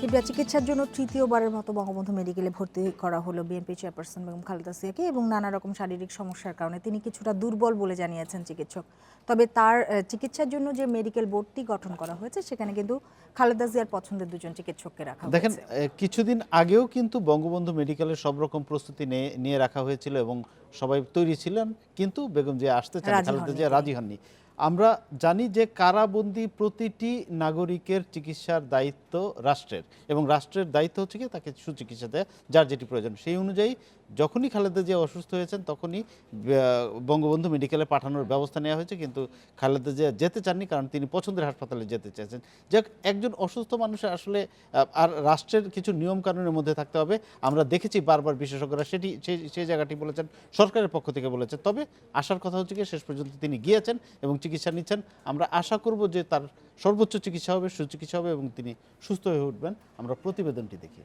CBI চিকিৎসার জন্য তৃতীয়বারের মতো বঙ্গবন্ধু মেডিকেলে ভর্তি করা হলো বিএনপি চেয়ারপারসন বেগম খালেদা জিয়াকে এবং নানা রকম শারীরিক সমস্যার কারণে তিনি কিছুটা দুর্বল বলে জানিয়েছেন চিকিৎসক। তবে তার চিকিৎসার জন্য যে মেডিকেল বোর্ডটি গঠন করা হয়েছে সেখানে কিন্তু খালেদা জিয়ার পছন্দের দুজন চিকিৎসককে রাখা দেখেন কিছুদিন আগেও কিন্তু বঙ্গবন্ধু মেডিকেলের সব রকম প্রস্তুতি নিয়ে- নিয়ে রাখা হয়েছিল এবং সবাই তৈরি ছিলেন কিন্তু বেগম জিয়া আসতে চান খালেদা জিয়া রাজি হননি। আমরা জানি যে কারাবন্দি প্রতিটি নাগরিকের চিকিৎসার দায়িত্ব রাষ্ট্রের এবং রাষ্ট্রের দায়িত্ব হচ্ছে কি তাকে সুচিকিৎসা দেয়, যার যেটি প্রয়োজন। সেই অনুযায়ী যখনই খালেদা জিয়া অসুস্থ হয়েছেন, তখনই বঙ্গবন্ধু মেডিকেলে পাঠানোর ব্যবস্থা নেওয়া হয়েছে। কিন্তু খালেদা জিয়া যেতে চাননি কারণ তিনি পছন্দের হাসপাতালে যেতে চেয়েছেন। যাক, একজন অসুস্থ মানুষের আসলে আর রাষ্ট্রের কিছু নিয়ম কানুনের মধ্যে থাকতে হবে। আমরা দেখেছি বারবার বিশেষজ্ঞরা সেটি সেই সেই জায়গাটি বলেছেন, সরকারের পক্ষ থেকে বলেছেন। তবে আসার কথা হচ্ছে কি শেষ পর্যন্ত তিনি গিয়েছেন এবং চিকিৎসা নিচ্ছেন। আমরা আশা করব যে তার সর্বোচ্চ চিকিৎসা হবে সুচিকিৎসা হবে এবং তিনি সুস্থ হয়ে উঠবেন। আমরা প্রতিবেদনটি দেখি।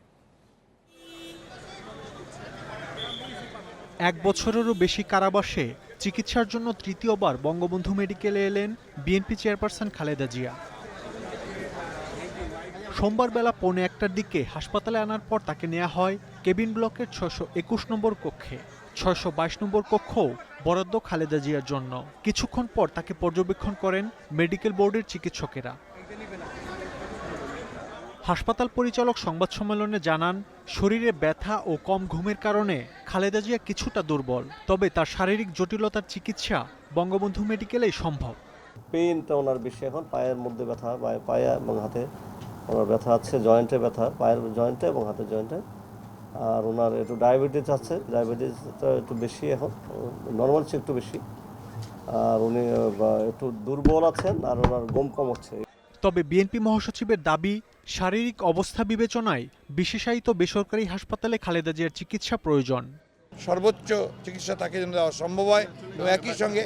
এক বছরেরও বেশি কারাবাসে চিকিৎসার জন্য তৃতীয়বার বঙ্গবন্ধু মেডিকেলে এলেন বিএনপি চেয়ারপারসন খালেদা জিয়া। সোমবার বেলা পৌনে একটার দিকে হাসপাতালে আনার পর তাকে নেওয়া হয় কেবিন ব্লকের ছশো একুশ নম্বর কক্ষে। ছয়শো বাইশ নম্বর কক্ষ বরাদ্দ খালেদা জিয়ার জন্য। কিছুক্ষণ পর তাকে পর্যবেক্ষণ করেন মেডিকেল বোর্ডের চিকিৎসকেরা। হাসপাতাল পরিচালক সংবাদ সম্মেলনে জানান, শরীরে ব্যথা ও কম ঘুমের কারণে খালেদা জিয়া কিছুটা দুর্বল, তবে তার শারীরিক জটিলতার চিকিৎসা বঙ্গবন্ধু মেডিকেলেই সম্ভব। পেইনটা ওনার বেশি এখন, পায়ের মধ্যে ব্যথা, পায়ে পায়ে এবং হাতে ওনার ব্যথা আছে, জয়েন্টে ব্যথা, পায়ের জয়েন্টে এবং হাতের জয়েন্টে। আর ওনার একটু ডায়াবেটিস আছে ডায়াবেটিসটা একটু বেশি এখন নর্মাল চেয়ে একটু বেশি। আর উনি একটু দুর্বল আছেন আর ওনার গম কম হচ্ছে। তবে বিএনপি মহাসচিবের দাবি শারীরিক অবস্থা বিবেচনায় বিশেষায়িত বেসরকারি হাসপাতালে খালেদা জিয়ার চিকিৎসা প্রয়োজন। সর্বোচ্চ চিকিৎসা তাকে যেন দেওয়া সম্ভব হয় এবং একই সঙ্গে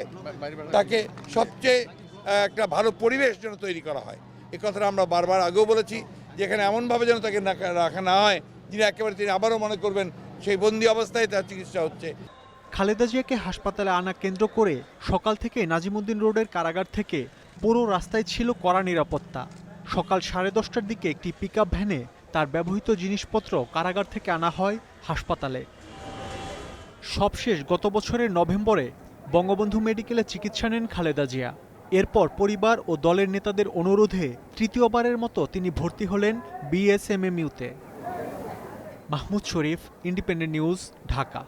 তাকে সবচেয়ে একটা ভালো পরিবেশ যেন তৈরি করা হয়। এ কথাটা আমরা বারবার আগেও বলেছি যেখানে এমনভাবে যেন তাকে রাখা না হয় যিনি একেবারে তিনি আবারও মনে করবেন সেই বন্দি অবস্থায় তার চিকিৎসা হচ্ছে। খালেদা জিয়াকে হাসপাতালে আনা কেন্দ্র করে সকাল থেকে নাজিমুদ্দিন রোডের কারাগার থেকে পুরো রাস্তায় ছিল কড়া নিরাপত্তা। সকাল সাড়ে দশটার দিকে একটি পিকআপ ভ্যানে তার ব্যবহৃত জিনিসপত্র কারাগার থেকে আনা হয় হাসপাতালে। সবশেষ গত বছরের নভেম্বরে বঙ্গবন্ধু মেডিকেলে চিকিৎসা নেন খালেদা জিয়া। এরপর পরিবার ও দলের নেতাদের অনুরোধে তৃতীয়বারের মতো তিনি ভর্তি হলেন বিএসএমএমইউতে Mahmud Sharif Independent News Dhaka